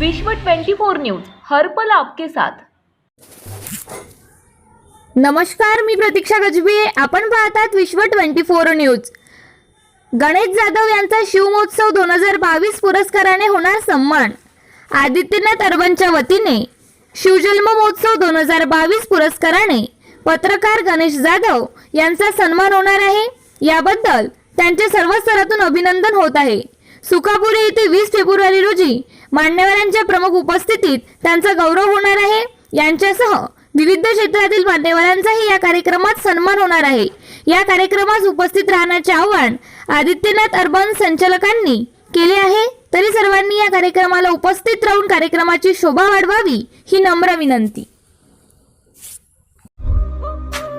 विश्व 24 न्यूज हर पल आपके साथ. नमस्कार मी प्रतीक्षा गजबीये आपण पाहतात Vishwa twenty four news. Ganesh Jadhav यांचा शिवमहोत्सव दोन हजार बावीस पुरस्काराने होणार सन्मान. आदित्यनाथ अर्बनच्या वतीने शिवजन्म महोत्सव दोन हजार बावीस पुरस्काराने पत्रकार गणेश जाधव यांचा सन्मान होणार आहे. याबद्दल त्यांचे सर्व स्तरातून अभिनंदन होत आहे. सुखापुरे येथे वीस फेब्रुवारी रोजी मान्यवरांच्या प्रमुख उपस्थितीत त्यांचा गौरव होणार आहे. यांच्यासह विविध क्षेत्रातील मान्यवरांचाही या कार्यक्रमात सन्मान होणार आहे. या कार्यक्रमास उपस्थित राहण्याचे आवाहन आदित्यनाथ अर्बन संचालकांनी केले आहे. तरी सर्वांनी या कार्यक्रमाला उपस्थित राहून कार्यक्रमाची शोभा वाढवावी ही नम्र विनंती.